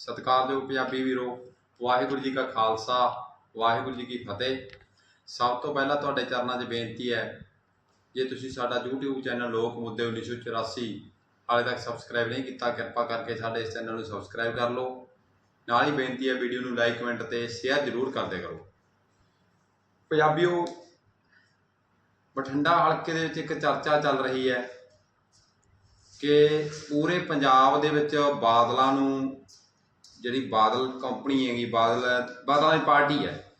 ਸਤਿਕਾਰਯੋਗ ਪੰਜਾਬੀ ਵੀਰੋ, ਵਾਹਿਗੁਰੂ ਜੀ ਕਾ ਖਾਲਸਾ, ਵਾਹਿਗੁਰੂ ਜੀ ਕੀ ਫਤਿਹ। ਸਭ ਤੋਂ ਪਹਿਲਾਂ ਤੁਹਾਡੇ ਚਰਨਾਂ 'ਚ ਬੇਨਤੀ ਹੈ, ਜੇ ਤੁਸੀਂ ਸਾਡਾ YouTube ਚੈਨਲ ਲੋਕ ਮੁੱਦੇ 1984 ਹਾਲੇ ਤੱਕ ਸਬਸਕ੍ਰਾਈਬ ਨਹੀਂ ਕੀਤਾ, ਕਿਰਪਾ ਕਰਕੇ ਸਾਡੇ ਇਸ ਚੈਨਲ ਨੂੰ ਸਬਸਕ੍ਰਾਈਬ ਕਰ ਲਓ। ਨਾਲ ਹੀ ਬੇਨਤੀ ਹੈ, ਵੀਡੀਓ ਨੂੰ ਲਾਈਕ, ਕਮੈਂਟ ਤੇ ਸ਼ੇਅਰ ਜ਼ਰੂਰ ਕਰਦੇ ਕਰੋ। ਪੰਜਾਬੀਓ, ਬਠਿੰਡਾ ਹਲਕੇ ਦੇ ਵਿੱਚ ਇੱਕ ਚਰਚਾ ਚੱਲ ਰਹੀ ਹੈ ਕਿ ਪੂਰੇ ਪੰਜਾਬ ਦੇ ਵਿੱਚ ਬਾਦਲਾਂ ਨੂੰ ਜਿਹੜੀ ਬਾਦਲ ਕੰਪਨੀ ਹੈਗੀ, ਬਾਦਲ ਬਾਦਲਾਂ ਦੀ ਪਾਰਟੀ ਹੈ,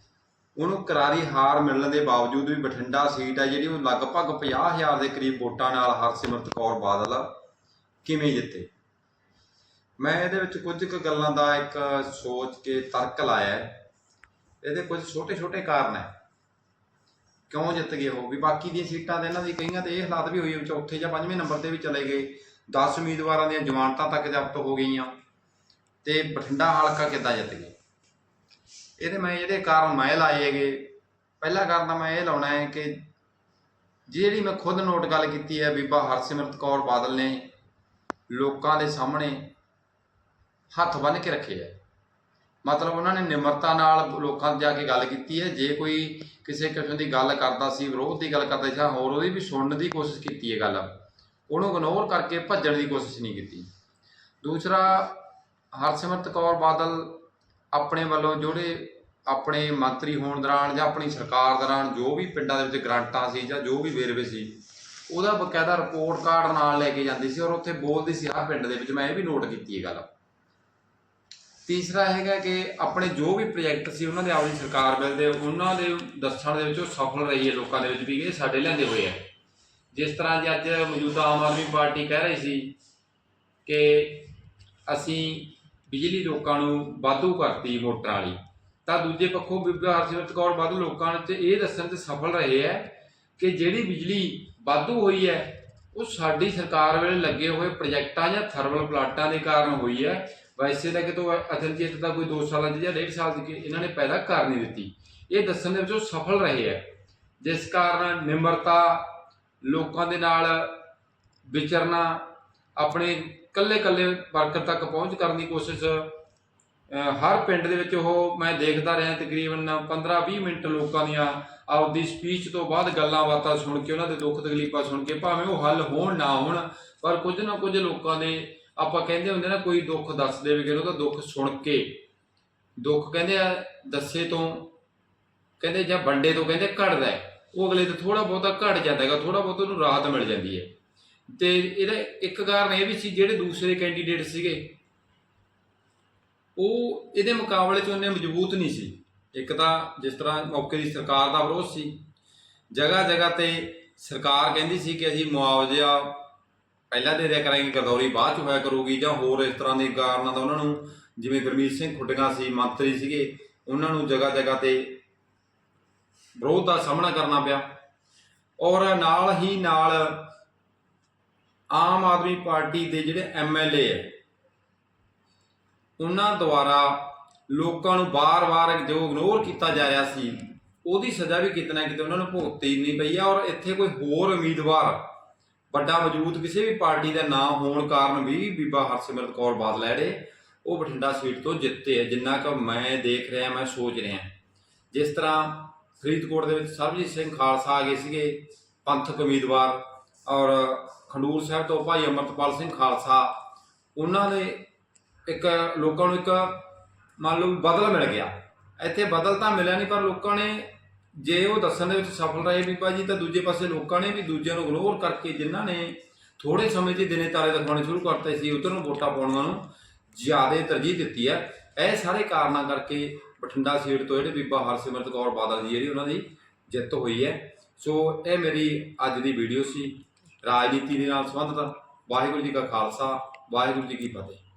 ਉਹਨੂੰ ਕਰਾਰੀ ਹਾਰ ਮਿਲਣ ਦੇ ਬਾਵਜੂਦ ਵੀ ਬਠਿੰਡਾ ਸੀਟ ਹੈ ਜਿਹੜੀ ਉਹ ਲਗਭਗ 50000 ਦੇ ਕਰੀਬ ਵੋਟਾਂ ਨਾਲ ਹਰਸਿਮਰਤ ਕੌਰ ਬਾਦਲ ਕਿਵੇਂ ਜਿੱਤੇ? ਮੈਂ ਇਹਦੇ ਵਿੱਚ ਕੁਝ ਕੁ ਗੱਲਾਂ ਦਾ ਇੱਕ ਸੋਚ ਕੇ ਤਰਕ ਲਾਇਆ ਇਹਦੇ ਕੁਝ ਛੋਟੇ-ਛੋਟੇ ਕਾਰਨ ਹੈ। ਕਿਉਂ ਜਿੱਤ ਗਏ ਉਹ? ਵੀ ਬਾਕੀ ਦੀਆਂ ਸੀਟਾਂ ਤੇ ਇਹਨਾਂ ਦੀ ਕਈਆਂ ਤੇ ਇਹ ਹਾਲਾਤ ਵੀ ਹੋਈ ਚੌਥੇ ਜਾਂ ਪੰਜਵੇਂ ਨੰਬਰ ਤੇ ਵੀ ਚਲੇ ਗਏ। 10 ਉਮੀਦਵਾਰਾਂ ਦੀਆਂ ਜ਼ਮਾਨਤਾਂ ਤੱਕ ਜ਼ਬਤ ਹੋ ਗਈਆਂ। ਤੇ ਬਠਿੰਡਾ ਹਲਕਾ ਕਿੱਦਾਂ ਜਿੱਤ ਗਏ? ਇਹਦੇ ਮੈਂ ਇਹਦੇ ਕਾਰਨ ਮੈਂ ਲਾਏ ਹੈਗੇ। ਪਹਿਲਾ ਕਾਰਨ ਤਾਂ ਮੈਂ ਇਹ ਲਾਉਣਾ ਹੈ ਕਿ ਜਿਹੜੀ ਮੈਂ ਖੁਦ ਨੋਟ ਗੱਲ ਕੀਤੀ ਹੈ, ਬੀਬਾ ਹਰਸਿਮਰਤ ਕੌਰ ਬਾਦਲ ਨੇ ਲੋਕਾਂ ਦੇ ਸਾਹਮਣੇ ਹੱਥ ਬੰਨ੍ਹ ਕੇ ਰੱਖੇ ਹੈ। ਮਤਲਬ ਉਹਨਾਂ ਨੇ ਨਿਮਰਤਾ ਨਾਲ ਲੋਕਾਂ 'ਚ ਜਾ ਕੇ ਗੱਲ ਕੀਤੀ ਹੈ। ਜੇ ਕੋਈ ਕਿਸੇ ਕਿਸਮ ਦੀ ਗੱਲ ਕਰਦਾ ਸੀ, ਵਿਰੋਧ ਦੀ ਗੱਲ ਕਰਦਾ ਸੀ ਜਾਂ ਹੋਰ ਉਹਦੀ ਵੀ ਸੁਣਨ ਦੀ ਕੋਸ਼ਿਸ਼ ਕੀਤੀ ਹੈ ਗੱਲ, ਉਹਨੂੰ ਇਗਨੋਰ ਕਰਕੇ ਭੱਜਣ ਦੀ ਕੋਸ਼ਿਸ਼ ਨਹੀਂ ਕੀਤੀ। ਦੂਸਰਾ ਹਰਸਿਮਰਤ ਕੌਰ ਬਾਦਲ ਆਪਣੇ ਵੱਲੋਂ ਜਿਹੜੇ ਆਪਣੇ ਮੰਤਰੀ ਹੋਣ ਦੌਰਾਨ ਜਾਂ ਆਪਣੀ ਸਰਕਾਰ ਦੌਰਾਨ ਜੋ ਵੀ ਪਿੰਡਾਂ ਦੇ ਵਿੱਚ ਗ੍ਰਾਂਟਾਂ ਸੀ ਜਾਂ ਜੋ ਵੀ ਵੇਰਵੇ ਸੀ, ਉਹਦਾ ਬਕਾਇਦਾ ਰਿਪੋਰਟ ਕਾਰਡ ਨਾਲ ਲੈ ਕੇ ਜਾਂਦੀ ਸੀ ਔਰ ਉੱਥੇ ਬੋਲਦੀ ਸੀ ਹਰ ਪਿੰਡ ਦੇ ਵਿੱਚ, ਮੈਂ ਇਹ ਵੀ ਨੋਟ ਕੀਤੀ ਇਹ ਗੱਲ। ਤੀਸਰਾ ਹੈਗਾ ਕਿ ਆਪਣੇ ਜੋ ਵੀ ਪ੍ਰੋਜੈਕਟ ਸੀ, ਉਹਨਾਂ ਦੇ ਆਪਣੀ ਸਰਕਾਰ ਮਿਲਦੇ ਉਹਨਾਂ ਦੇ ਦੱਸਣ ਦੇ ਵਿੱਚ ਉਹ ਸਫਲ ਰਹੀ ਹੈ ਲੋਕਾਂ ਦੇ ਵਿੱਚ ਵੀ ਇਹ ਸਾਡੇ ਲਿਆਂਦੇ ਹੋਏ ਆ ਜਿਸ ਤਰ੍ਹਾਂ ਜੇ ਅੱਜ ਮੌਜੂਦਾ ਆਮ ਆਦਮੀ ਪਾਰਟੀ ਕਹਿ ਰਹੀ ਸੀ ਕਿ ਅਸੀਂ ਬਿਜਲੀ ਲੋਕਾਂ ਨੂੰ ਵਾਧੂ ਕਰਤੀ ਮੋਟਰਾਂ ਵਾਲੀ ਤਾਂ ਦੂਜੇ ਪੱਖੋਂ ਬੀਬਾ ਹਰਸਿਮਰਤ ਕੌਰ ਬਾਦਲ ਲੋਕਾਂ ਨੂੰ ਤੇ ਇਹ ਦੱਸਣ ਤੇ ਸਫਲ ਰਹੇ ਹੈ ਕਿ ਜਿਹੜੀ ਬਿਜਲੀ ਵਾਧੂ ਹੋਈ ਹੈ, ਉਹ ਸਾਡੀ ਸਰਕਾਰ ਵੇਲੇ ਲੱਗੇ ਹੋਏ ਪ੍ਰੋਜੈਕਟਾਂ ਜਾਂ ਥਰਮਲ ਪਲਾਂਟਾਂ ਦੇ ਕਾਰਨ ਹੋਈ ਹੈ। ਵੈਸੇ ਤਾਂ ਕਿਤੋਂ ਅਸਲਜੀਤ ਦਾ ਕੋਈ 2 ਸਾਲਾਂ ਦੀ ਜਾਂ 1.5 ਸਾਲ ਦੀ ਕਿ ਇਹਨਾਂ ਨੇ ਪੈਦਾ ਕਰ ਨਹੀਂ ਦਿੱਤੀ। ਇਹ ਦੱਸਣ ਦੇ ਵਿੱਚ ਉਹ ਸਫਲ ਰਹੇ ਹੈ। ਜਿਸ ਕਾਰਨ ਨਿਮਰਤਾ ਲੋਕਾਂ ਦੇ ਨਾਲ ਵਿਚਰਨਾ ਆਪਣੇ ਕੱਲੇ ਕੱਲੇ ਵਰਕਰ ਤੱਕ ਪਹੁੰਚ ਕਰਨ ਦੀ ਕੋਸ਼ਿਸ਼ ਹਰ ਪਿੰਡ ਦੇ ਵਿੱਚ ਉਹ ਮੈਂ ਦੇਖਦਾ ਰਿਹਾ ਤਕਰੀਬਨ 15-20 ਮਿੰਟ ਲੋਕਾਂ ਦੀਆਂ ਆਪਦੀ ਸਪੀਚ ਤੋਂ ਬਾਅਦ ਗੱਲਾਂ ਬਾਤਾਂ ਸੁਣ ਕੇ, ਉਹਨਾਂ ਦੇ ਦੁੱਖ ਤਕਲੀਫਾਂ ਸੁਣ ਕੇ, ਭਾਵੇਂ ਉਹ ਹੱਲ ਹੋਣ ਨਾ ਹੋਣ, ਪਰ ਕੁਝ ਨਾ ਕੁਝ ਲੋਕਾਂ ਦੇ ਆਪਾਂ ਕਹਿੰਦੇ ਹੁੰਦੇ ਨਾ, ਕੋਈ ਦੁੱਖ ਦੱਸ ਦੇਵੇ ਕਿ ਉਹਦਾ ਦੁੱਖ ਸੁਣ ਕੇ। ਦੁੱਖ ਕਹਿੰਦੇ ਆ, ਦੱਸੇ ਤੋਂ, ਕਹਿੰਦੇ ਜਾਂ ਵੰਡੇ ਤੋਂ ਕਹਿੰਦੇ ਘਟਦਾ ਉਹ ਅਗਲੇ ਤੋਂ ਥੋੜਾ ਬਹੁਤਾ ਘਟ ਜਾਂਦਾ ਹੈਗਾ ਥੋੜਾ ਬਹੁਤ ਉਹਨੂੰ ਰਾਹਤ ਮਿਲ ਜਾਂਦੀ ਹੈ। ਤੇ ਇਹਦਾ ਇੱਕ ਕਾਰਨ ਇਹ ਵੀ ਸੀ, ਜਿਹੜੇ ਦੂਸਰੇ ਕੈਂਡੀਡੇਟ ਸੀਗੇ, ਉਹ ਇਹਦੇ ਮੁਕਾਬਲੇ 'ਚ ਉਹਨੇ ਮਜ਼ਬੂਤ ਨਹੀਂ ਸੀ। ਇੱਕ ਤਾਂ ਜਿਸ ਤਰ੍ਹਾਂ ਮੌਕੇ ਦੀ ਸਰਕਾਰ ਦਾ ਵਿਰੋਧ ਸੀ ਜਗ੍ਹਾ ਜਗ੍ਹਾ ਤੇ ਸਰਕਾਰ ਕਹਿੰਦੀ ਸੀ ਕਿ ਅਸੀਂ ਮੁਆਵਜ਼ਾ ਪਹਿਲਾਂ ਦੇ ਦਿਆ ਕਰਾਂਗੇ ਗਰਦੌਰੀ ਬਾਅਦ ਚ ਹੋਇਆ ਕਰੂਗੀ, ਜਾਂ ਹੋਰ ਇਸ ਤਰ੍ਹਾਂ ਦੇ ਕਾਰਨਾਂ ਦਾ ਉਹਨਾਂ ਨੂੰ, ਜਿਵੇਂ ਗੁਰਮੀਤ ਸਿੰਘ ਖੁੱਟਗਾ ਸੀ, ਮੰਤਰੀ ਸੀਗੇ, ਉਹਨਾਂ ਨੂੰ ਜਗ੍ਹਾ ਜਗ੍ਹਾ ਤੇ ਵਿਰੋਧ ਦਾ ਸਾਹਮਣਾ ਕਰਨਾ ਪਿਆ। ਔਰ ਨਾਲ ਹੀ ਨਾਲ ਆਮ ਆਦਮੀ ਪਾਰਟੀ ਦੇ ਜਿਹੜੇ ਐਮਐਲਏ ਹੈ ਉਹਨਾਂ ਦੁਆਰਾ ਲੋਕਾਂ ਨੂੰ ਬਾਰ-ਬਾਰ ਜੋ ਇਗਨੋਰ ਕੀਤਾ ਜਾ ਰਿਹਾ ਸੀ, ਉਹਦੀ ਸਜ਼ਾ ਵੀ ਕਿਤੇ ਨਾ ਕਿਤੇ ਉਹਨਾਂ ਨੂੰ ਭੁਗਤਣੀ ਨਹੀਂ ਪਈ ਆ। ਔਰ ਇੱਥੇ ਕੋਈ ਹੋਰ ਉਮੀਦਵਾਰ, ਵੱਡਾ ਮੌਜੂਦ ਕਿਸੇ ਵੀ ਪਾਰਟੀ ਦਾ ਨਾ ਹੋਣ ਕਾਰਨ ਵੀ ਬੀਬਾ ਹਰਸਿਮਰਤ ਕੌਰ ਬਾਦਲ ਹੈ ਜਿਹੜੇ ਉਹ ਬਠਿੰਡਾ ਸੀਟ ਤੋਂ ਜਿੱਤੇ ਆ। ਜਿੰਨਾ ਕੁ ਮੈਂ ਦੇਖ ਰਿਹਾ, ਮੈਂ ਸੋਚ ਰਿਹਾ। ਜਿਸ ਤਰ੍ਹਾਂ ਫਰੀਦਕੋਟ ਦੇ ਵਿੱਚ ਸਰਬਜੀਤ ਸਿੰਘ ਖਾਲਸਾ ਆ ਗਏ ਸੀਗੇ, ਪੰਥਕ ਉਮੀਦਵਾਰ। ਔਰ ਖੰਡੂਰ ਸਾਹਿਬ ਤੋਂ ਭਾਈ ਅਮਰਤਪਾਲ ਸਿੰਘ ਖਾਲਸਾ, ਉਹਨਾਂ ਨੇ ਇੱਕ ਲੋਕਾਂ ਨੂੰ ਇੱਕ ਮੰਨ ਲਓ ਬਦਲ ਮਿਲ ਗਿਆ। ਇੱਥੇ ਬਦਲ ਤਾਂ ਮਿਲਿਆ ਨਹੀਂ, ਪਰ ਲੋਕਾਂ ਨੇ ਜੇ ਉਹ ਦੱਸਣ ਦੇ ਵਿੱਚ ਸਫਲ ਰਹੇ ਵੀ ਭਾਜੀ, ਤਾਂ ਦੂਜੇ ਪਾਸੇ ਲੋਕਾਂ ਨੇ ਵੀ ਦੂਜਿਆਂ ਨੂੰ ਇਗਨੋਰ ਕਰਕੇ ਜਿਨ੍ਹਾਂ ਨੇ ਥੋੜੇ ਸਮੇਂ 'ਚ ਦਿਨੇ ਤਾਰੇ ਦਿਖਾਉਣੇ ਸ਼ੁਰੂ ਕਰਤੇ ਸੀ, ਉਧਰ ਨੂੰ ਵੋਟਾਂ ਪਾਉਣ ਨੂੰ ਜ਼ਿਆਦਾ ਤਰਜੀਹ ਦਿੱਤੀ ਹੈ। ਇਹ ਸਾਰੇ ਕਾਰਨਾਂ ਕਰਕੇ ਬਠਿੰਡਾ ਸੀਟ ਤੋਂ ਜਿਹੜੇ ਬੀਬਾ ਹਰਸਿਮਰਤ ਕੌਰ ਬਾਦਲ ਜੀ, ਜਿਹੜੀ ਉਹਨਾਂ ਦੀ ਜਿੱਤ ਹੋਈ ਹੈ। ਸੋ ਇਹ ਮੇਰੀ ਅੱਜ ਦੀ ਵੀਡੀਓ ਸੀ। ਰਾਜਨੀਤੀ ਦੇ ਨਾਲ ਸੰਬੰਧਿਤ ਵਾਹਿਗੁਰੂ ਜੀ ਕਾ ਖਾਲਸਾ ਵਾਹਿਗੁਰੂ ਜੀ ਕੀ ਫਤਿਹ।